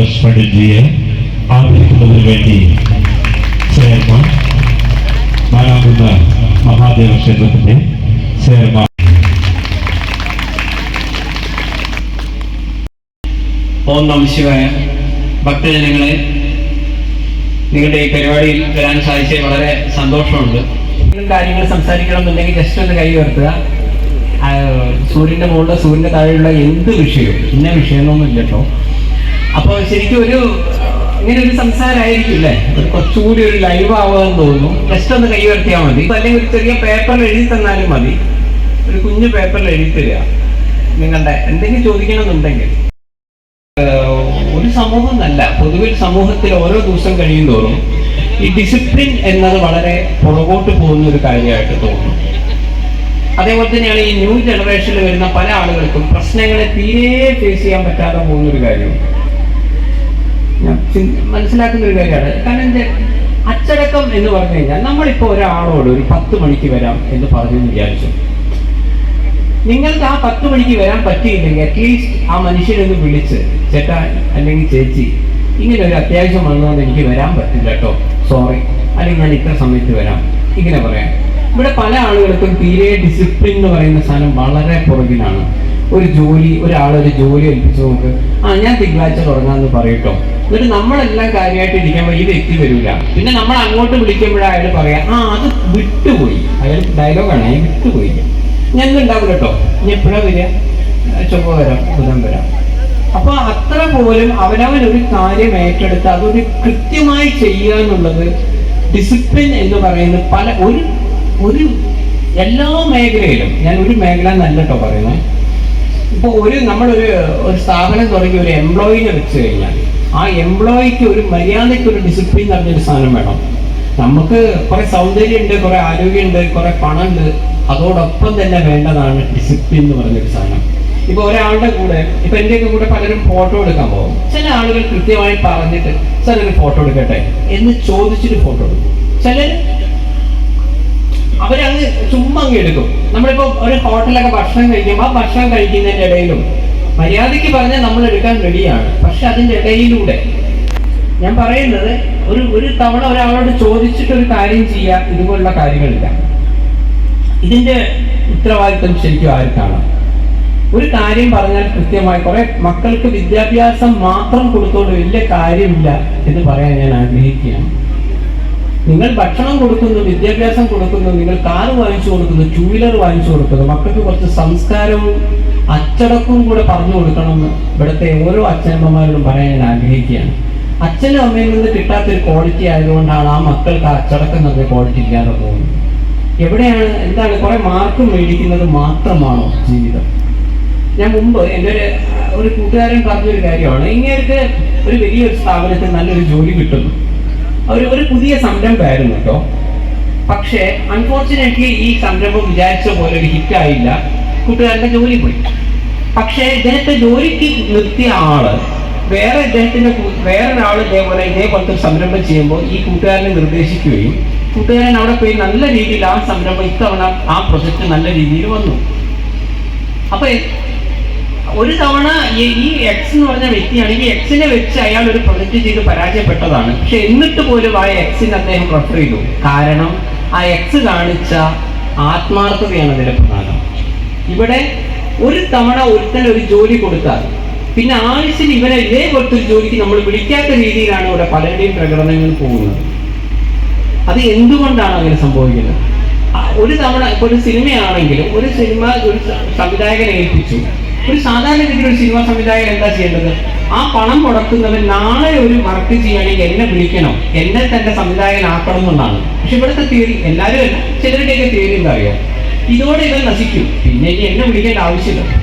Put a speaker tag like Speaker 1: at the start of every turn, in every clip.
Speaker 1: സന്തോഷ് പണ്ഡിറ്റ്ജിയെ ആദരിക്കുന്നതിന് വേണ്ടി ചെയർമാൻ നാലാകുന്ന മഹാദേവ ക്ഷേത്രത്തിന്റെ ചെയർമാൻ
Speaker 2: ഓം നമ ശിവായ ഭക്തജനങ്ങളെ നിങ്ങളുടെ ഈ പരിപാടിയിൽ വരാൻ സാധിച്ചത് വളരെ സന്തോഷമുണ്ട് കാര്യങ്ങൾ സംസാരിക്കണമെന്നുണ്ടെങ്കിൽ ജസ്റ്റ് ഒന്ന് കൈ ഉയർത്തുക സൂര്യന്റെ മുകളിലോ സൂര്യന്റെ താഴെയുള്ള എന്ത് വിഷയവും ഇന്ന വിഷയമൊന്നുമില്ല കേട്ടോ അപ്പോൾ ശരിക്കും ഒരു ഇങ്ങനെ ഒരു സംസാരമായിരിക്കില്ലേ കുറച്ചുകൂടി ഒരു ലൈവ് ആവുകയെന്ന് തോന്നുന്നു ജസ്റ്റ് ഒന്ന് കൈ ഉയർത്തിയാൽ മതി അല്ലെങ്കിൽ ഒരു ചെറിയ പേപ്പറിൽ എഴുതി തന്നാലും മതി ഒരു കുഞ്ഞു പേപ്പറിൽ എഴുതി തരിക നിങ്ങളുടെ എന്തെങ്കിലും ചോദിക്കണമെന്നുണ്ടെങ്കിൽ ഒരു സമൂഹം എന്നല്ല പൊതുവിൽ സമൂഹത്തിൽ ഓരോ ദിവസം കഴിയും തോറും ഈ ഡിസിപ്ലിൻ എന്നത് വളരെ പുറകോട്ട് പോകുന്ന ഒരു കാര്യമായിട്ട് തോന്നുന്നു അതേപോലെ തന്നെയാണ് ഈ ന്യൂ ജനറേഷനിൽ വരുന്ന പല ആളുകൾക്കും പ്രശ്നങ്ങളെ തീരെ ഫേസ് ചെയ്യാൻ പറ്റാതെ പോകുന്ന ഒരു കാര്യം ഞാൻ മനസ്സിലാക്കുന്ന ഒരു കാര്യമാണ് കാരണം അച്ചടക്കം എന്ന് പറഞ്ഞു കഴിഞ്ഞാൽ നമ്മളിപ്പോ ഒരാളോട് ഒരു പത്ത് മണിക്ക് വരാം എന്ന് പറഞ്ഞു വിചാരിച്ചു നിങ്ങൾക്ക് ആ പത്ത് മണിക്ക് വരാൻ പറ്റിയില്ലെങ്കിൽ അറ്റ്ലീസ്റ്റ് ആ മനുഷ്യനൊന്ന് വിളിച്ച് ചേട്ടാ അല്ലെങ്കിൽ ചേച്ചി ഇങ്ങനെ ഒരു അത്യാവശ്യം വന്നതുകൊണ്ട് എനിക്ക് വരാൻ പറ്റില്ല കേട്ടോ സോറി അല്ലെങ്കിൽ ഞാൻ ഇത്ര സമയത്ത് വരാം ഇങ്ങനെ പറയാം ഇവിടെ പല ആളുകൾക്കും തീരെ ഡിസിപ്ലിൻ എന്ന് പറയുന്ന സാധനം വളരെ പുറകിലാണ് ഒരു ജോലി ഒരാളൊരു ജോലി ഏൽപ്പിച്ചു നോക്ക് ആ ഞാൻ തിങ്കളാഴ്ച തുടങ്ങാമെന്ന് പറയട്ടോ എന്നിട്ട് നമ്മളെല്ലാം കാര്യമായിട്ട് ഇരിക്കുമ്പോൾ ഈ വ്യക്തി വരില്ല പിന്നെ നമ്മൾ അങ്ങോട്ട് വിളിക്കുമ്പോഴാണ് അയാൾ പറയാം ആ അത് വിട്ടുപോയി അയാൾ ഡയലോഗാണ് അയാൾ വിട്ടുപോയി ഞങ്ങൾക്കുണ്ടാവും കേട്ടോ ഞാൻ എപ്പോഴാ വരിക ചൊവ്വ വരാം ബുധം വരാം അപ്പൊ അത്ര പോലും അവനവൻ ഒരു കാര്യം ഏറ്റെടുത്ത് അതൊരു കൃത്യമായി ചെയ്യുക എന്നുള്ളത് ഡിസിപ്ലിൻ എന്ന് പറയുന്നത് പല ഒരു ഒരു എല്ലാ മേഖലയിലും ഞാൻ ഒരു മേഖല നല്ല കേട്ടോ പറയുന്നത് ഇപ്പൊ ഒരു നമ്മളൊരു ഒരു സ്ഥാപനം തുടങ്ങി ഒരു എംപ്ലോയിനെ വെച്ച് കഴിഞ്ഞാൽ ആ എംപ്ലോയിക്ക് ഒരു മര്യാദയ്ക്ക് ഒരു ഡിസിപ്ലിൻ പറഞ്ഞൊരു സാധനം വേണം നമുക്ക് കുറെ സൗന്ദര്യമുണ്ട് കുറെ ആരോഗ്യമുണ്ട് കുറെ പണമുണ്ട് അതോടൊപ്പം തന്നെ വേണ്ടതാണ് ഡിസിപ്ലിൻ എന്ന് പറഞ്ഞൊരു സാധനം ഇപ്പൊ ഒരാളുടെ കൂടെ ഇപ്പൊ എന്റെ കൂടെ പലരും ഫോട്ടോ എടുക്കാൻ പോകും ചില ആളുകൾ കൃത്യമായി പറഞ്ഞിട്ട് സാർ ഒരു ഫോട്ടോ എടുക്കട്ടെ എന്ന് ചോദിച്ചിട്ട് ഫോട്ടോ എടുക്കും ചില അവരങ്ങ് ചുമ്മാ അങ്ങ് എടുക്കും നമ്മളിപ്പോ ഒരു ഹോട്ടലൊക്കെ ഭക്ഷണം കഴിക്കുമ്പോൾ ആ ഭക്ഷണം കഴിക്കുന്നതിന്റെ ഇടയിലും മര്യാദയ്ക്ക് പറഞ്ഞാൽ നമ്മൾ എടുക്കാൻ റെഡിയാണ് പക്ഷെ അതിൻ്റെ ഇടയിലൂടെ ഞാൻ പറയുന്നത് ഒരു ഒരു തവണ ഒരാളോട് ചോദിച്ചിട്ട് ഒരു കാര്യം ചെയ്യാം ഇതുപോലുള്ള കാര്യങ്ങളില്ല ഇതിന്റെ ഉത്തരവാദിത്വം ശരിക്കും ആർക്കാണ് ഒരു കാര്യം പറഞ്ഞാൽ കൃത്യമായി കുറെ മക്കൾക്ക് വിദ്യാഭ്യാസം മാത്രം കൊടുത്തോണ്ട് വലിയ കാര്യമില്ല എന്ന് പറയാൻ ഞാൻ ആഗ്രഹിക്കുകയാണ് നിങ്ങൾ ഭക്ഷണം കൊടുക്കുന്നു വിദ്യാഭ്യാസം കൊടുക്കുന്നു നിങ്ങൾ കാറ് വാങ്ങിച്ചു കൊടുക്കുന്നു ടൂ വീലർ വാങ്ങിച്ചു കൊടുക്കുന്നു മക്കൾക്ക് കുറച്ച് സംസ്കാരവും അച്ചടക്കവും കൂടെ പറഞ്ഞു എന്ന് ഇവിടുത്തെ ഓരോ അച്ഛനമ്മമാരോടും പറയാൻ ഞാൻ ആഗ്രഹിക്കുകയാണ് അച്ഛനും അമ്മയിൽ നിന്ന് കിട്ടാത്തൊരു ക്വാളിറ്റി ആയതുകൊണ്ടാണ് ആ മക്കൾക്ക് ആ അച്ചടക്കം നല്ല ക്വാളിറ്റി ഇല്ലാതെ പോകുന്നത് എവിടെയാണ് എന്താണ് കുറെ മാർക്ക് മേടിക്കുന്നത് മാത്രമാണോ ജീവിതം ഞാൻ മുമ്പ് എൻ്റെ ഒരു ഒരു കൂട്ടുകാരൻ പറഞ്ഞൊരു കാര്യമാണ് ഇങ്ങനെയൊക്കെ ഒരു വലിയൊരു സ്ഥാപനത്തിൽ നല്ലൊരു ജോലി കിട്ടുന്നു അവർ ഒരു പുതിയ സംരംഭമായിരുന്നു കേട്ടോ പക്ഷേ അൺഫോർച്ചുനേറ്റ്ലി ഈ സംരംഭം വിചാരിച്ച പോലെ ഒരു ഹിറ്റായില്ല കൂട്ടുകാരന്റെ ജോലി പോയി പക്ഷേ ഇദ്ദേഹത്തെ ജോലിക്ക് നിർത്തിയ ആള് വേറെ ഇദ്ദേഹത്തിന്റെ വേറെ ഒരാൾ ഇതേപോലെ ഇതേപോലത്തെ സംരംഭം ചെയ്യുമ്പോൾ ഈ കൂട്ടുകാരനെ നിർദ്ദേശിക്കുകയും കൂട്ടുകാരൻ അവിടെ പോയി നല്ല രീതിയിൽ ആ സംരംഭം ഇത്തവണ ആ പ്രൊജക്റ്റ് നല്ല രീതിയിൽ വന്നു അപ്പൊ ഒരു തവണ ഈ എക്സ് എന്ന് പറഞ്ഞ വ്യക്തിയാണ് ഈ എക്സിനെ വെച്ച് അയാൾ ഒരു പ്രൊജക്ട് ചെയ്ത് പരാജയപ്പെട്ടതാണ് പക്ഷെ എന്നിട്ട് പോലും ആ എക്സിനെ അദ്ദേഹം റെഫർ ചെയ്തു കാരണം ആ എക്സ് കാണിച്ച ആത്മാർത്ഥതയാണ് അതിന്റെ പ്രധാനം ഇവിടെ ഒരു തവണ ഒരുത്തൻ ഒരു ജോലി കൊടുത്താൽ പിന്നെ ആവശ്യത്തിന് ഇവരെ ഇതേ ഒരു ജോലിക്ക് നമ്മൾ വിളിക്കാത്ത രീതിയിലാണ് ഇവിടെ പലരുടെയും പ്രകടനങ്ങൾ പോകുന്നത് അത് എന്തുകൊണ്ടാണ് അങ്ങനെ സംഭവിക്കുന്നത് ഒരു തവണ ഇപ്പൊ ഒരു സിനിമയാണെങ്കിലും ഒരു സിനിമ ഒരു സംവിധായകനെ ഏൽപ്പിച്ചു ഒരു സാധാരണ രീതിയിൽ ഒരു സിനിമ സംവിധായകൻ എന്താ ചെയ്യേണ്ടത് ആ പണം മുടക്കുന്നവൻ നാളെ ഒരു വർക്ക് ചെയ്യുകയാണെങ്കിൽ എന്നെ വിളിക്കണം എന്നെ തന്നെ ആക്കണം എന്നുള്ളതാണ് പക്ഷെ ഇവിടുത്തെ തിയറി എല്ലാവരും ചിലരുടെയൊക്കെ തിയറി എന്താ അറിയാം ഇതോടെ ഇവൻ നശിക്കും പിന്നെ ഇനി എന്നെ വിളിക്കേണ്ട ആവശ്യമില്ല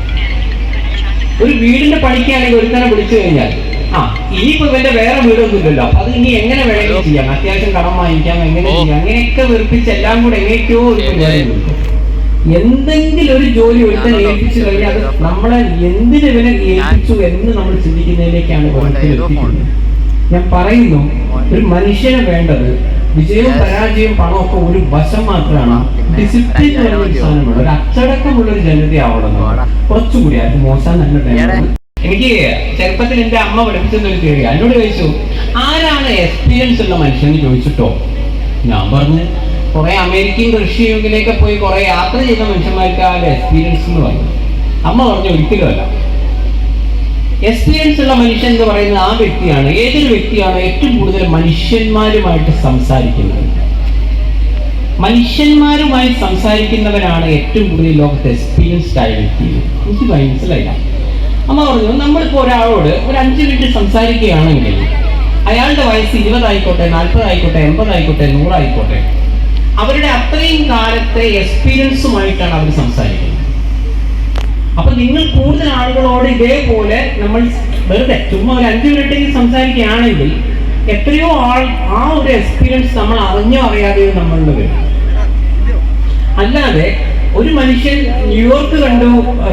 Speaker 2: ഒരു വീടിന്റെ പണിക്കാണെങ്കിൽ ഒരുത്തനെ വിളിച്ചു കഴിഞ്ഞാൽ ആ ഈ ഇവന്റെ വേറെ വീടൊന്നും ഇല്ലല്ലോ അത് ഇനി എങ്ങനെ വേണമെങ്കിലും ചെയ്യാം അത്യാവശ്യം കടം വാങ്ങിക്കാം എങ്ങനെ ചെയ്യാം അങ്ങനെയൊക്കെ വെറുപ്പിച്ച് എല്ലാം കൂടെ എങ്ങനെയൊക്കെയോ എന്തെങ്കിലും ഒരു ജോലി ഒരുത്തൻ ഏൽപ്പിച്ചു കഴിഞ്ഞാൽ അത് നമ്മളെ എന്തിനു ഇവനെ ഏൽപ്പിച്ചു എന്ന് നമ്മൾ ചിന്തിക്കുന്നതിലേക്കാണ് ഞാൻ പറയുന്നു ഒരു മനുഷ്യന് വേണ്ടത് വിജയവും പരാജയവും പണമൊക്കെ ഒരു വശം മാത്രമാണ് ഡിസിപ്ലിൻ ഒരു ഒരു അച്ചടക്കമുള്ള ഒരു ജനത ആവണം കുറച്ചുകൂടി അത് മോശം തന്നെ എനിക്ക് ചെറുപ്പത്തിൽ എന്റെ അമ്മ പഠിപ്പിച്ചെന്നൊരു കേറി എന്നോട് ചോദിച്ചു ആരാണ് എക്സ്പീരിയൻസ് ഉള്ള മനുഷ്യൻ എന്ന് ചോദിച്ചിട്ടോ ഞാൻ പറഞ്ഞു കുറെ അമേരിക്കൻ റഷ്യയിലൊക്കെ പോയി കുറെ യാത്ര ചെയ്ത മനുഷ്യന്മാർക്ക് ആ എക്സ്പീരിയൻസ് എന്ന് പറഞ്ഞു അമ്മ പറഞ്ഞു അല്ല എക്സ്പീരിയൻസ് ഉള്ള മനുഷ്യൻ എന്ന് പറയുന്നത് ആ വ്യക്തിയാണ് ഏതൊരു വ്യക്തിയാണ് ഏറ്റവും കൂടുതൽ മനുഷ്യന്മാരുമായിട്ട് സംസാരിക്കുന്നത് മനുഷ്യന്മാരുമായി സംസാരിക്കുന്നവരാണ് ഏറ്റവും കൂടുതൽ ലോകത്തെ എക്സ്പീരിയൻസ്ഡ് ആയ വ്യക്തി എനിക്ക് മനസ്സിലായില്ല അമ്മ പറഞ്ഞു നമ്മളിപ്പോൾ ഒരാളോട് ഒരു അഞ്ച് മിനിറ്റ് സംസാരിക്കുകയാണെങ്കിൽ അയാളുടെ വയസ്സ് ഇരുപതായിക്കോട്ടെ നാൽപ്പതായിക്കോട്ടെ എൺപതായിക്കോട്ടെ നൂറായിക്കോട്ടെ അവരുടെ അത്രയും കാലത്തെ എക്സ്പീരിയൻസുമായിട്ടാണ് അവർ സംസാരിക്കുന്നത് അപ്പൊ നിങ്ങൾ കൂടുതൽ ആളുകളോട് ഇതേപോലെ നമ്മൾ വെറുതെ ചുമ്മാ ഒരു അഞ്ചു മിനിറ്റ് സംസാരിക്കുകയാണെങ്കിൽ എത്രയോ ആൾ ആ ഒരു എക്സ്പീരിയൻസ് നമ്മൾ അറിഞ്ഞോ അറിയാതെയോ നമ്മളിൽ വരും അല്ലാതെ ഒരു മനുഷ്യൻ ന്യൂയോർക്ക് കണ്ടു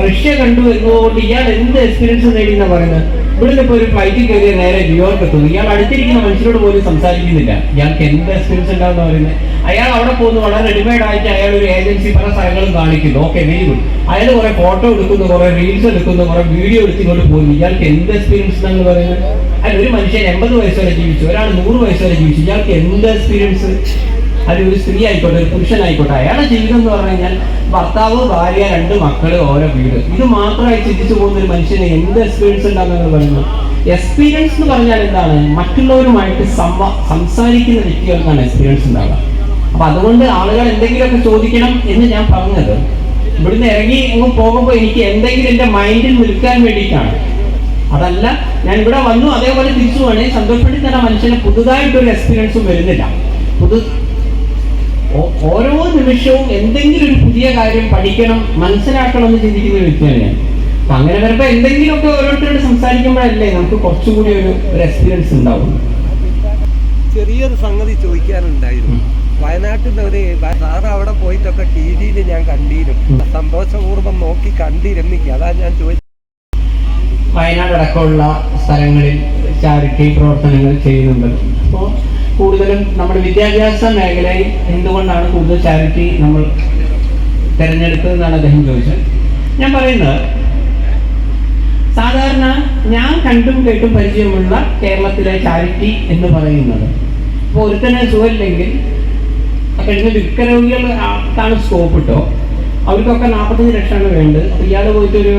Speaker 2: റഷ്യ കണ്ടു എന്നുകൊണ്ട് ഇയാൾ എന്ത് എക്സ്പീരിയൻസ് നേടി എന്നാ പറയുന്നത് ഇവിടെ ഇപ്പൊ ഒരു ഫ്ലൈറ്റിൽ കയറിയ നേരെ ന്യൂയോർക്ക് എത്തുന്നു ഇയാൾ അടുത്തിരിക്കുന്ന മനുഷ്യരോട് പോലും സംസാരിക്കുന്നില്ല ഞങ്ങൾക്ക് എന്ത് എക്സ്പീരിയൻസ് ഉണ്ടാവും പറയുന്നത് അയാൾ അവിടെ പോകുന്നു വളരെ റെഡിമെയ്ഡ് ആയിട്ട് അയാൾ ഒരു ഏജൻസി പല സ്ഥലങ്ങളും കാണിക്കുന്നു ഓക്കെ വെരി ഗുഡ് അയാൾ കുറെ ഫോട്ടോ എടുക്കുന്നു കുറെ റീൽസ് എടുക്കുന്നു കുറെ വീഡിയോ എടുത്തിങ്ങോട്ട് പോകുന്നു ഇയാൾക്ക് എന്ത് എക്സ്പീരിയൻസ് എന്ന് പറയുന്നത് അയാൾ ഒരു മനുഷ്യൻ എൺപത് വയസ്സ് വരെ ജീവിച്ചു ഒരാൾ നൂറ് വയസ്സ് വരെ ജീവിച്ചു ഇയാൾക്ക് എന്ത് എക്സ്പീരിയൻസ് അല്ലെങ്കിൽ ഒരു സ്ത്രീ ആയിക്കോട്ടെ ഒരു പുരുഷനായിക്കോട്ടെ അയാളുടെ ജീവിതം എന്ന് പറഞ്ഞു കഴിഞ്ഞാൽ ഭർത്താവ് ഭാര്യ രണ്ട് മക്കള് ഓരോ വീട് ഇത് മാത്രമായി ചിന്തിച്ചു പോകുന്ന ഒരു മനുഷ്യന് എന്ത് എക്സ്പീരിയൻസ് ഉണ്ടാകുന്നത് പറയുന്നത് എക്സ്പീരിയൻസ് എന്ന് പറഞ്ഞാൽ എന്താണ് മറ്റുള്ളവരുമായിട്ട് സംസാരിക്കുന്ന വ്യക്തികൾക്കാണ് എക്സ്പീരിയൻസ് ഉണ്ടാവുക അപ്പൊ അതുകൊണ്ട് ആളുകൾ എന്തെങ്കിലുമൊക്കെ ചോദിക്കണം എന്ന് ഞാൻ പറഞ്ഞത് ഇവിടുന്ന് ഇറങ്ങി അങ്ങ് പോകുമ്പോൾ എനിക്ക് എന്തെങ്കിലും എൻ്റെ മൈൻഡിൽ നിൽക്കാൻ വേണ്ടിയിട്ടാണ് അതല്ല ഞാൻ ഇവിടെ വന്നു അതേപോലെ തിരിച്ചു വേണേ സന്തോഷപ്പെട്ടി തന്നെ മനുഷ്യന് പുതുതായിട്ടൊരു എക്സ്പീരിയൻസും വരുന്നില്ല പുതു ഓരോ നിമിഷവും എന്തെങ്കിലും ഒരു പുതിയ കാര്യം പഠിക്കണം മനസ്സിലാക്കണം എന്ന് ചിന്തിക്കുന്ന വ്യക്തി തന്നെയാണ് അപ്പൊ അങ്ങനെ വരുമ്പോ എന്തെങ്കിലുമൊക്കെ ഓരോരുത്തരോട് സംസാരിക്കുമ്പോഴല്ലേ നമുക്ക് കുറച്ചുകൂടി ഒരു ഒരു എക്സ്പീരിയൻസ് ഉണ്ടാവും ചെറിയൊരു സംഗതി ചോദിക്കാനുണ്ടായിരുന്നു വയനാട്ടിൽ ഒരു സാർ അവിടെ പോയിട്ടൊക്കെ ടി വിയിൽ ഞാൻ കണ്ടിരുന്നു സന്തോഷപൂർവ്വം നോക്കി കണ്ടിരുന്നിക്ക് അതാ ഞാൻ ചോദിച്ചത് വയനാട് അടക്കമുള്ള സ്ഥലങ്ങളിൽ ചാരിറ്റി പ്രവർത്തനങ്ങൾ ചെയ്യുന്നുണ്ട് അപ്പോൾ കൂടുതലും നമ്മുടെ വിദ്യാഭ്യാസ മേഖലയിൽ എന്തുകൊണ്ടാണ് കൂടുതൽ ചാരിറ്റി നമ്മൾ തിരഞ്ഞെടുത്തതെന്നാണ് അദ്ദേഹം ചോദിച്ചത് ഞാൻ പറയുന്നത് സാധാരണ ഞാൻ കണ്ടും കേട്ടും പരിചയമുള്ള കേരളത്തിലെ ചാരിറ്റി എന്ന് പറയുന്നത് ഇപ്പോൾ ഒരുത്തനെ സുഖമില്ലെങ്കിൽ കഴിഞ്ഞ ദുഃഖരോഗികൾക്കാണ് സ്കോപ്പ് ഇട്ടോ അവർക്കൊക്കെ നാൽപ്പത്തഞ്ച് ലക്ഷമാണ് വേണ്ടത് ഇയാൾ പോയിട്ടൊരു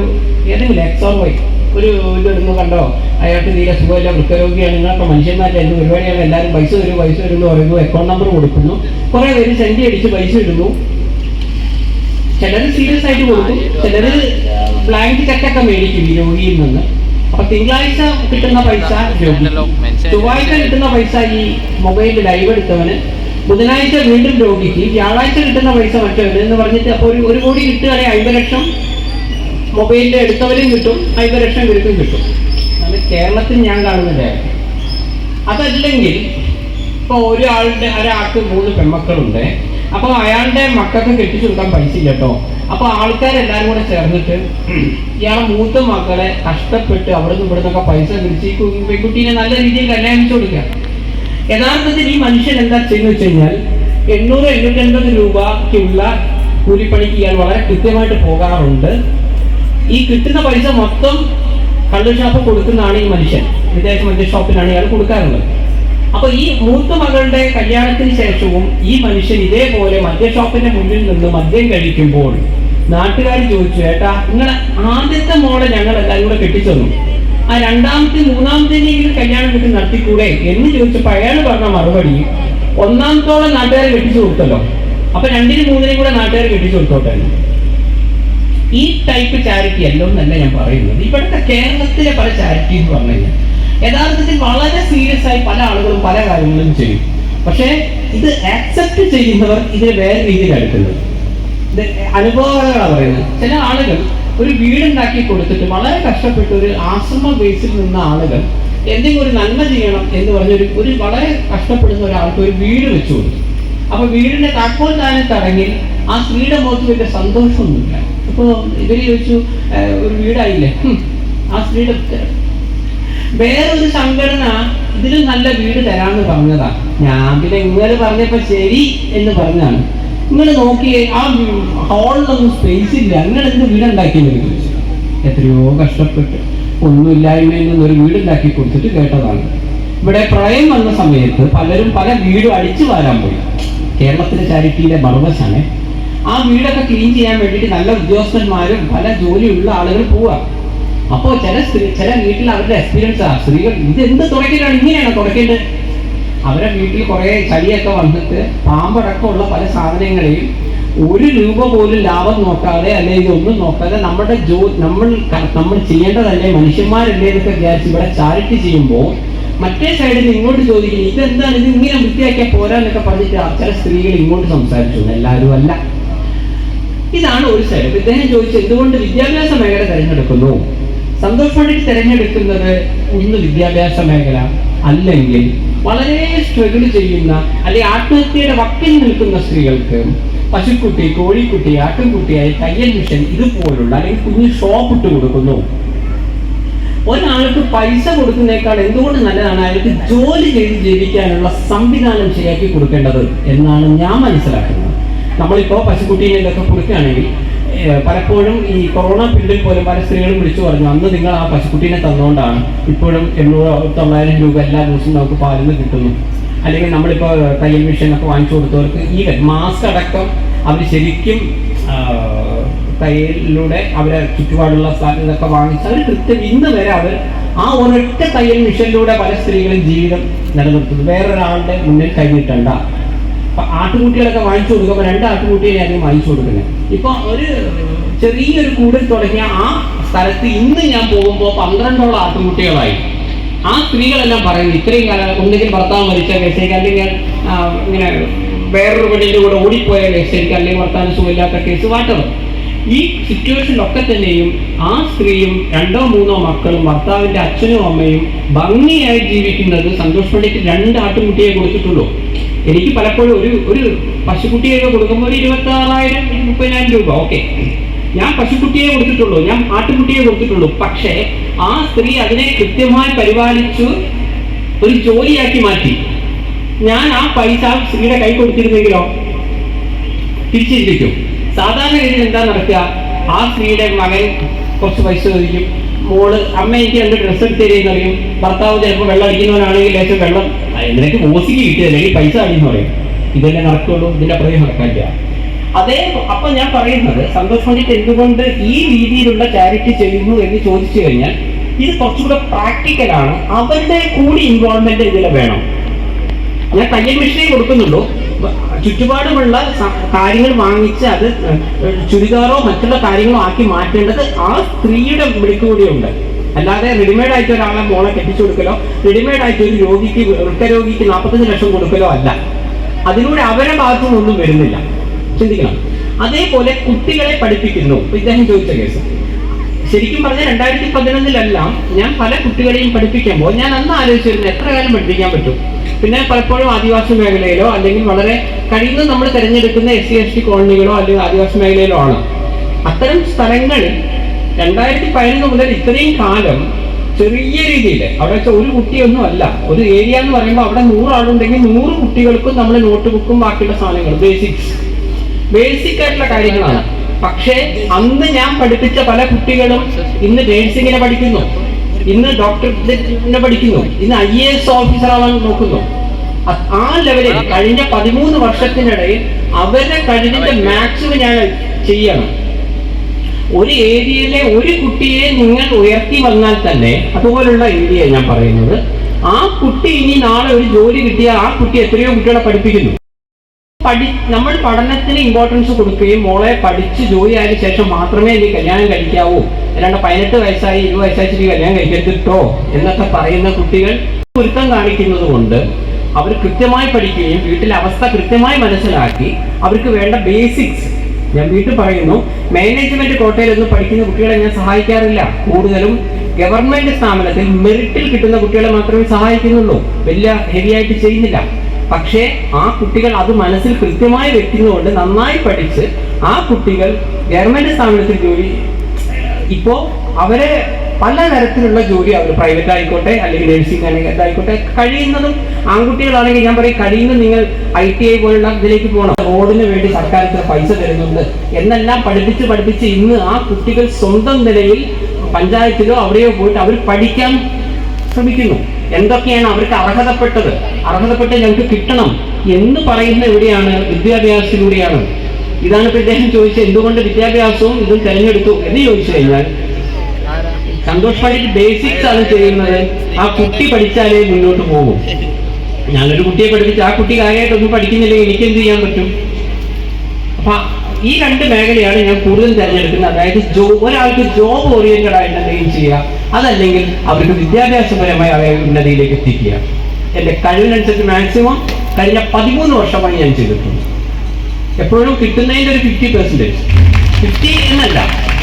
Speaker 2: ഏതെങ്കിലും എക്സോർ വൈ ഒരു ഇതൊരുന്ന് കണ്ടോ അയാൾക്ക് തീരെ സുഖമില്ല വൃക്കരോഗിയാണ് നിങ്ങളൊക്കെ മനുഷ്യന്മാരായിരുന്നു പരിപാടിയാണ് എല്ലാവരും പൈസ തരും പൈസ തരും എന്ന് പറയുന്നു അക്കൗണ്ട് നമ്പർ കൊടുക്കുന്നു കുറേ പേര് സെൻറ്റി അടിച്ച് പൈസ ഇടുന്നു ചിലർ സീരിയസ് ആയിട്ട് കൊടുക്കും ചിലർ ബ്ലാങ്ക് ചെക്കൊക്കെ മേടിക്കും ഈ രോഗിയിൽ നിന്ന് അപ്പൊ തിങ്കളാഴ്ച കിട്ടുന്ന പൈസ ചൊവ്വാഴ്ച കിട്ടുന്ന പൈസ ഈ മൊബൈൽ ലൈവ് എടുത്തവന് ബുധനാഴ്ച വീണ്ടും രോഗിക്ക് വ്യാഴാഴ്ച കിട്ടുന്ന പൈസ മറ്റവന് എന്ന് പറഞ്ഞിട്ട് അപ്പൊ ഒരു ഒരു കോടി കിട്ടുകയാണെങ്കിൽ അമ്പത് ലക്ഷം മൊബൈലിൻ്റെ എടുത്തവരെയും കിട്ടും അയ്പത് ലക്ഷം പേർക്കും കിട്ടും അത് കേരളത്തിൽ ഞാൻ കാണുന്നില്ല അതല്ലെങ്കിൽ ഇപ്പോൾ ഒരാളുടെ ഒരാൾക്ക് മൂന്ന് പെൺമക്കളുണ്ട് അപ്പോൾ അയാളുടെ മക്കൾക്ക് കെട്ടിച്ചു കൊടുക്കാൻ പൈസ ഇല്ല കേട്ടോ അപ്പോൾ ആൾക്കാരെല്ലാവരും കൂടെ ചേർന്നിട്ട് ഇയാളെ മൂത്ത മക്കളെ കഷ്ടപ്പെട്ട് അവിടെ നിന്ന് ഇവിടുന്നൊക്കെ പൈസ പിടിച്ച് പെൺകുട്ടീനെ നല്ല രീതിയിൽ കല്യാണിച്ചു കൊടുക്കുക യഥാർത്ഥത്തിൽ ഈ മനുഷ്യൻ എന്താ ചെയ്യുന്നത് വെച്ച് കഴിഞ്ഞാൽ എണ്ണൂറ് എണ്ണൂറ്റി എണ്ണൂറ്റൻപത് രൂപയ്ക്കുള്ള കൂലിപ്പണിക്ക് ഇയാൾ വളരെ കൃത്യമായിട്ട് പോകാറുണ്ട് ഈ കിട്ടുന്ന പൈസ മൊത്തം കള്ളു ഷാപ്പ് കൊടുക്കുന്നതാണ് ഈ മനുഷ്യൻ വിദേശ മദ്യ ഷോപ്പിനാണ് ഇയാൾ കൊടുക്കാറുള്ളത് അപ്പൊ ഈ മൂത്ത മകളുടെ കല്യാണത്തിന് ശേഷവും ഈ മനുഷ്യൻ ഇതേപോലെ മദ്യ ഷോപ്പിന്റെ മുന്നിൽ നിന്ന് മദ്യം കഴിക്കുമ്പോൾ നാട്ടുകാർ ചോദിച്ചു ഏട്ടാ നിങ്ങളെ ആദ്യത്തെ മോളെ ഞങ്ങൾ എല്ലാവരും കൂടെ കെട്ടിച്ചെന്നു ആ രണ്ടാമത്തെ മൂന്നാമത്തേനെങ്കിലും കല്യാണം കിട്ടി നടത്തിക്കൂടെ എന്ന് ചോദിച്ചു അയാൾ പറഞ്ഞ മറുപടി ഒന്നാമത്തോളം നാട്ടുകാരെ കെട്ടിച്ചു കൊടുത്തല്ലോ അപ്പൊ രണ്ടിനും മൂന്നിനും കൂടെ നാട്ടുകാരെ കെട്ടിച്ചു കൊടുത്തോട്ടെ ഈ ടൈപ്പ് ചാരിറ്റി എന്നല്ല ഞാൻ പറയുന്നത് ഇവിടുത്തെ കേരളത്തിലെ പല ചാരിറ്റി എന്ന് പറഞ്ഞു കഴിഞ്ഞാൽ യഥാർത്ഥത്തിൽ വളരെ സീരിയസ് ആയി പല ആളുകളും പല കാര്യങ്ങളും ചെയ്യും പക്ഷേ ഇത് ആക്സെപ്റ്റ് ചെയ്യുന്നവർ ഇതിനെ വേറെ രീതിയിൽ എടുക്കുന്നത് ഇത് അനുഭവങ്ങളാണ് പറയുന്നത് ചില ആളുകൾ ഒരു വീടുണ്ടാക്കി കൊടുത്തിട്ട് വളരെ കഷ്ടപ്പെട്ട് ഒരു ആശ്രമ ബേസിൽ നിന്ന ആളുകൾ എന്തെങ്കിലും ഒരു നന്മ ചെയ്യണം എന്ന് പറഞ്ഞൊരു ഒരു വളരെ കഷ്ടപ്പെടുന്ന ഒരാൾക്ക് ഒരു വീട് വെച്ചു കൊടുത്തു അപ്പൊ വീടിന്റെ താക്കോൽ താനത്തടങ്ങിൽ ആ സ്ത്രീയുടെ മുഖത്ത് വലിയ സന്തോഷമൊന്നുമില്ല അപ്പോൾ ഇവര് ചോദിച്ചു ഒരു വീടായില്ലേ ആ സ്ത്രീയുടെ വേറൊരു സംഘടന ഇതിലും നല്ല വീട് തരാന്ന് പറഞ്ഞതാ ഞാൻ പിന്നെ ഇങ്ങനെ പറഞ്ഞപ്പോ ശരി എന്ന് പറഞ്ഞാണ് ഇങ്ങനെ നോക്കിയേ ആ ഹോളിലൊന്നും സ്പേസ് ഇല്ല അങ്ങനെ എന്ത് വീടുണ്ടാക്കിയെന്ന് ചോദിച്ചു എത്രയോ കഷ്ടപ്പെട്ട് ഒന്നുമില്ലായ്മയിൽ നിന്ന് ഒരു ഉണ്ടാക്കി കൊടുത്തിട്ട് കേട്ടതാണ് ഇവിടെ പ്രളയം വന്ന സമയത്ത് പലരും പല വീടും അടിച്ചു വാരാൻ പോയി കേരളത്തിലെ ചാരിറ്റിയിലെ ബർവശാണ് ആ വീടൊക്കെ ക്ലീൻ ചെയ്യാൻ വേണ്ടിയിട്ട് നല്ല ഉദ്യോഗസ്ഥന്മാരും പല ജോലിയുള്ള ആളുകൾ പോവുക അപ്പോൾ ചില സ്ത്രീ ചില വീട്ടിൽ അവരുടെ എക്സ്പീരിയൻസ് ആ സ്ത്രീകൾ ഇത് എന്ത് തുടക്കേണ്ടതാണ് ഇങ്ങനെയാണ് തുടക്കേണ്ടത് അവരുടെ വീട്ടിൽ കുറേ ചളിയൊക്കെ വന്നിട്ട് പാമ്പടക്കമുള്ള പല സാധനങ്ങളെയും ഒരു രൂപ പോലും ലാഭം നോക്കാതെ അല്ലെങ്കിൽ ഇതൊന്നും നോക്കാതെ നമ്മുടെ ജോ നമ്മൾ നമ്മൾ ചെയ്യേണ്ടതല്ലേ മനുഷ്യന്മാരല്ലേ എന്നൊക്കെ വിചാരിച്ച് ഇവിടെ ചാരിറ്റി ചെയ്യുമ്പോൾ മറ്റേ സൈഡിൽ നിന്ന് ഇങ്ങോട്ട് ചോദിക്കുന്നു ഇതെന്താണ് ഇത് ഇങ്ങനെ വൃത്തിയാക്കിയാൽ പോരാ എന്നൊക്കെ പറഞ്ഞിട്ട് അത്തരം സ്ത്രീകൾ ഇങ്ങോട്ട് സംസാരിച്ചു എല്ലാവരും അല്ല ഇതാണ് ഒരു സൈഡ് ഇദ്ദേഹം ചോദിച്ചു എന്തുകൊണ്ട് വിദ്യാഭ്യാസ മേഖല തിരഞ്ഞെടുക്കുന്നു സന്തോഷമായിട്ട് തിരഞ്ഞെടുക്കുന്നത് ഒന്ന് വിദ്യാഭ്യാസ മേഖല അല്ലെങ്കിൽ വളരെ സ്ട്രഗിൾ ചെയ്യുന്ന അല്ലെങ്കിൽ ആത്മഹത്യയുടെ വക്കിൽ നിൽക്കുന്ന സ്ത്രീകൾക്ക് പശുക്കുട്ടി കോഴിക്കുട്ടി ആട്ടിൻകുട്ടിയായി തയ്യൽ മിഷൻ ഇതുപോലുള്ള അല്ലെങ്കിൽ കുഞ്ഞ് ഷോപ്പ് ഇട്ട് കൊടുക്കുന്നു ഒരാൾക്ക് പൈസ കൊടുക്കുന്നേക്കാൾ എന്തുകൊണ്ട് നല്ലതാണ് അയാൾക്ക് ജോലി ചെയ്ത് ജീവിക്കാനുള്ള സംവിധാനം ശരിയാക്കി കൊടുക്കേണ്ടത് എന്നാണ് ഞാൻ മനസ്സിലാക്കുന്നത് നമ്മളിപ്പോൾ പശുക്കുട്ടീനെ ഇതൊക്കെ കൊടുക്കുകയാണെങ്കിൽ പലപ്പോഴും ഈ കൊറോണ പീരീഡിൽ പോലും പല സ്ത്രീകളും വിളിച്ചു പറഞ്ഞു അന്ന് നിങ്ങൾ ആ പശുക്കുട്ടീനെ തന്നുകൊണ്ടാണ് ഇപ്പോഴും എണ്ണൂറ് തൊള്ളായിരം രൂപ എല്ലാ ദിവസവും നമുക്ക് പാലിന് കിട്ടുന്നു അല്ലെങ്കിൽ നമ്മളിപ്പോൾ തയ്യൽ മെഷീനൊക്കെ വാങ്ങിച്ചു കൊടുത്തവർക്ക് ഈ മാസ്ക് അടക്കം അവർ ശരിക്കും തയ്യലിലൂടെ അവരെ ചുറ്റുപാടുള്ള സാധ്യതയൊക്കെ വാങ്ങിച്ച് അവർ കൃത്യം ഇന്ന് വരെ അവർ ആ ഒരൊറ്റ തയ്യൽ മിഷനിലൂടെ പല സ്ത്രീകളും ജീവിതം നിലനിർത്തുന്നു വേറൊരാളുടെ മുന്നിൽ കൈനീട്ടണ്ട അപ്പം ആട്ടുകുട്ടികളൊക്കെ വാങ്ങിച്ചു കൊടുക്കുമ്പോൾ രണ്ട് ആട്ടുകുട്ടികളെയാണ് വാങ്ങിച്ചു കൊടുക്കുന്നത് ഇപ്പോൾ ഒരു ചെറിയൊരു കൂടിൽ തുടങ്ങിയ ആ സ്ഥലത്ത് ഇന്ന് ഞാൻ പോകുമ്പോൾ പന്ത്രണ്ടോളം ആട്ടുകുട്ടികളായി ആ സ്ത്രീകളെല്ലാം പറയുന്നു ഇത്രയും കാലം ഒന്നുകിൽ ഭർത്താവ് മരിച്ച മെസ്സേജ് അല്ലെങ്കിൽ ഇങ്ങനെ വേറൊരു പെണ്ണിൻ്റെ കൂടെ ഓടിപ്പോയ മെസ്സേജ് അല്ലെങ്കിൽ ഭർത്താവിന് സുഖമില്ലാത്ത കേസ് വാട്ടവർ ഈ സിറ്റുവേഷനിലൊക്കെ തന്നെയും ആ സ്ത്രീയും രണ്ടോ മൂന്നോ മക്കളും ഭർത്താവിന്റെ അച്ഛനും അമ്മയും ഭംഗിയായി ജീവിക്കുന്നത് സന്തോഷപ്പെടേക്ക് രണ്ട് ആട്ടുകുട്ടിയെ കൊടുത്തിട്ടുള്ളൂ എനിക്ക് പലപ്പോഴും ഒരു ഒരു പശുക്കുട്ടിയൊക്കെ കൊടുക്കുമ്പോൾ ഒരു ഇരുപത്തി ആറായിരം മുപ്പതിനായിരം രൂപ ഓക്കെ ഞാൻ പശുക്കുട്ടിയെ കൊടുത്തിട്ടുള്ളൂ ഞാൻ ആട്ടുകുട്ടിയെ കൊടുത്തിട്ടുള്ളൂ പക്ഷേ ആ സ്ത്രീ അതിനെ കൃത്യമായി പരിപാലിച്ചു ഒരു ജോലിയാക്കി മാറ്റി ഞാൻ ആ പൈസ സ്ത്രീയുടെ കൈ കൊടുത്തിരുന്നെങ്കിലോ തിരിച്ചിരിക്കും സാധാരണ രീതിയിൽ എന്താ നടക്കുക ആ സ്ത്രീയുടെ മകൻ കുറച്ച് പൈസ ചോദിക്കും മോള് അമ്മ എനിക്ക് എന്റെ ഡ്രസ്സ് എടുത്ത് തരുമെന്ന് പറയും ഭർത്താവ് ചിലപ്പോൾ വെള്ളം അടിക്കുന്നവനാണെങ്കിൽ ലേശം വെള്ളം എന്തിനൊക്കെ മോസിക്ക് കിട്ടിയത് അല്ലെങ്കിൽ പൈസ അടിയെന്ന് പറയും ഇതന്നെ നടക്കുള്ളൂ ഇതിന്റെ പ്രതി നടക്കാനില്ല അതേ അപ്പൊ ഞാൻ പറയുന്നത് സന്തോഷ് പണ്ഡിറ്റ് എന്തുകൊണ്ട് ഈ രീതിയിലുള്ള ചാരിറ്റി ചെയ്യുന്നു എന്ന് ചോദിച്ചു കഴിഞ്ഞാൽ ഇത് കുറച്ചുകൂടെ പ്രാക്ടിക്കലാണ് അവരുടെ കൂടി ഇൻവോൾവ്മെന്റ് ഇതിൽ വേണം ഞാൻ തയ്യൽ മെഷീനെ കൊടുക്കുന്നുള്ളൂ ചുറ്റുപാടുമുള്ള കാര്യങ്ങൾ വാങ്ങിച്ച് അത് ചുരിദാറോ മറ്റുള്ള കാര്യങ്ങളോ ആക്കി മാറ്റേണ്ടത് ആ സ്ത്രീയുടെ വിളിക്കുകൂടിയുണ്ട് അല്ലാതെ റെഡിമെയ്ഡ് ആയിട്ട് ഒരാളെ മോളെ കെട്ടിച്ചു കൊടുക്കലോ റെഡിമെയ്ഡ് ആയിട്ട് ഒരു രോഗിക്ക് വൃക്കരോഗിക്ക് നാൽപ്പത്തഞ്ച് ലക്ഷം കൊടുക്കലോ അല്ല അതിലൂടെ അവരുടെ നിന്നൊന്നും വരുന്നില്ല ചിന്തിക്കണം അതേപോലെ കുട്ടികളെ പഠിപ്പിക്കുന്നു ഇദ്ദേഹം ചോദിച്ച കേസ് ശരിക്കും പറഞ്ഞാൽ രണ്ടായിരത്തി പതിനൊന്നിലെല്ലാം ഞാൻ പല കുട്ടികളെയും പഠിപ്പിക്കുമ്പോൾ ഞാൻ അന്ന് ആലോചിച്ചിരുന്നു എത്ര കാലം പഠിപ്പിക്കാൻ പറ്റും പിന്നെ പലപ്പോഴും ആദിവാസി മേഖലയിലോ അല്ലെങ്കിൽ വളരെ കഴിയുന്ന നമ്മൾ തിരഞ്ഞെടുക്കുന്ന എസ് സി എസ് ടി കോളനികളോ അല്ലെങ്കിൽ ആദിവാസി മേഖലയിലോ ആണ് അത്തരം സ്ഥലങ്ങൾ രണ്ടായിരത്തി പതിനൊന്ന് മുതൽ ഇത്രയും കാലം ചെറിയ രീതിയിൽ അവിടെ വെച്ചാൽ ഒരു കുട്ടിയൊന്നും അല്ല ഒരു ഏരിയ എന്ന് പറയുമ്പോൾ അവിടെ നൂറാളുണ്ടെങ്കിൽ നൂറ് കുട്ടികൾക്കും നമ്മൾ നോട്ട് ബുക്കും ബാക്കിയുള്ള സാധനങ്ങൾ ബേസിക്സ് ബേസിക് ആയിട്ടുള്ള കാര്യങ്ങളാണ് പക്ഷേ അന്ന് ഞാൻ പഠിപ്പിച്ച പല കുട്ടികളും ഇന്ന് ഡേൻസിങ്ങിനെ പഠിക്കുന്നു ഇന്ന് ഡോക്ടറിനെ പഠിക്കുന്നു ഇന്ന് ഐ എ എസ് ഓഫീസർ ആവാൻ നോക്കുന്നു ആ ലെവലിൽ കഴിഞ്ഞ പതിമൂന്ന് വർഷത്തിനിടയിൽ അവരുടെ കഴിവിന്റെ മാക്സിമം ഞാൻ ചെയ്യണം ഒരു ഏരിയയിലെ ഒരു കുട്ടിയെ നിങ്ങൾ ഉയർത്തി വന്നാൽ തന്നെ അതുപോലുള്ള ഏരിയ ഞാൻ പറയുന്നത് ആ കുട്ടി ഇനി നാളെ ഒരു ജോലി കിട്ടിയാൽ ആ കുട്ടി എത്രയോ കുട്ടികളെ പഠിപ്പിക്കുന്നു പഠി നമ്മൾ പഠനത്തിന് ഇമ്പോർട്ടൻസ് കൊടുക്കുകയും മോളെ പഠിച്ച് ആയ ശേഷം മാത്രമേ നീ കല്യാണം കഴിക്കാവൂ അല്ലാണ്ട് പതിനെട്ട് വയസ്സായി ഇരുപത് വയസ്സായിട്ട് നീ കല്യാണം കഴിക്കരുതിട്ടോ എന്നൊക്കെ പറയുന്ന കുട്ടികൾ കുരുത്തം കാണിക്കുന്നത് കൊണ്ട് അവർ കൃത്യമായി പഠിക്കുകയും വീട്ടിലെ അവസ്ഥ കൃത്യമായി മനസ്സിലാക്കി അവർക്ക് വേണ്ട ബേസിക്സ് ഞാൻ വീട്ടിൽ പറയുന്നു മാനേജ്മെന്റ് ഒന്നും പഠിക്കുന്ന കുട്ടികളെ ഞാൻ സഹായിക്കാറില്ല കൂടുതലും ഗവൺമെന്റ് സ്ഥാപനത്തിൽ മെറിറ്റിൽ കിട്ടുന്ന കുട്ടികളെ മാത്രമേ സഹായിക്കുന്നുള്ളൂ വലിയ ഹെവി ആയിട്ട് ചെയ്യുന്നില്ല പക്ഷേ ആ കുട്ടികൾ അത് മനസ്സിൽ കൃത്യമായി വെക്കുന്നതുകൊണ്ട് നന്നായി പഠിച്ച് ആ കുട്ടികൾ ഗവൺമെന്റ് സ്ഥാപനത്തിൽ ജോലി ഇപ്പോ അവരെ തരത്തിലുള്ള ജോലി അവർ പ്രൈവറ്റ് ആയിക്കോട്ടെ അല്ലെങ്കിൽ നഴ്സിംഗ് അല്ലെങ്കിൽ എന്തായിക്കോട്ടെ കഴിയുന്നതും ആൺകുട്ടികളാണെങ്കിൽ ഞാൻ പറയും കഴിയുന്ന നിങ്ങൾ ഐ ടി ഐ പോലുള്ള ഇതിലേക്ക് പോകണം റോഡിന് വേണ്ടി സർക്കാർ ഇത്ര പൈസ തരുന്നുണ്ട് എന്നെല്ലാം പഠിപ്പിച്ച് പഠിപ്പിച്ച് ഇന്ന് ആ കുട്ടികൾ സ്വന്തം നിലയിൽ പഞ്ചായത്തിലോ അവിടെയോ പോയിട്ട് അവർ പഠിക്കാൻ ശ്രമിക്കുന്നു എന്തൊക്കെയാണ് അവർക്ക് അർഹതപ്പെട്ടത് അർഹതപ്പെട്ട ഞങ്ങൾക്ക് കിട്ടണം എന്ന് പറയുന്ന എവിടെയാണ് വിദ്യാഭ്യാസത്തിലൂടെയാണ് ഇതാണ് ഇപ്പൊ ഇദ്ദേഹം ചോദിച്ചത് എന്തുകൊണ്ട് വിദ്യാഭ്യാസവും ഇതും തിരഞ്ഞെടുത്തു എന്ന് ചോദിച്ചു കഴിഞ്ഞാൽ സന്തോഷമായിട്ട് ബേസിക്സ് ആണ് ചെയ്യുന്നത് ആ കുട്ടി പഠിച്ചാലേ മുന്നോട്ട് പോകും ഞാനൊരു കുട്ടിയെ പഠിപ്പിച്ച് ആ കുട്ടി കാര്യമായിട്ടൊന്നും പഠിക്കുന്നില്ലെങ്കിൽ എനിക്ക് എന്ത് ചെയ്യാൻ പറ്റും അപ്പൊ ഈ രണ്ട് മേഖലയാണ് ഞാൻ കൂടുതൽ തിരഞ്ഞെടുക്കുന്നത് അതായത് ജോബ് ഒരാൾക്ക് ജോബ് ഓറിയന്റഡ് ആയിട്ട് എന്തെങ്കിലും ചെയ്യുക അതല്ലെങ്കിൽ അവർക്ക് വിദ്യാഭ്യാസപരമായി അവരെ ഉന്നതിയിലേക്ക് എത്തിക്കുക എൻ്റെ കഴിവിനനുസരിച്ച് മാക്സിമം കഴിഞ്ഞ പതിമൂന്ന് വർഷമായി ഞാൻ ചെയ്തിട്ടുണ്ട് എപ്പോഴും കിട്ടുന്നതിൻ്റെ ഒരു ഫിഫ്റ്റി പെർസെൻറ്റേജ് ഫിഫ്റ്റി എന്നല്ല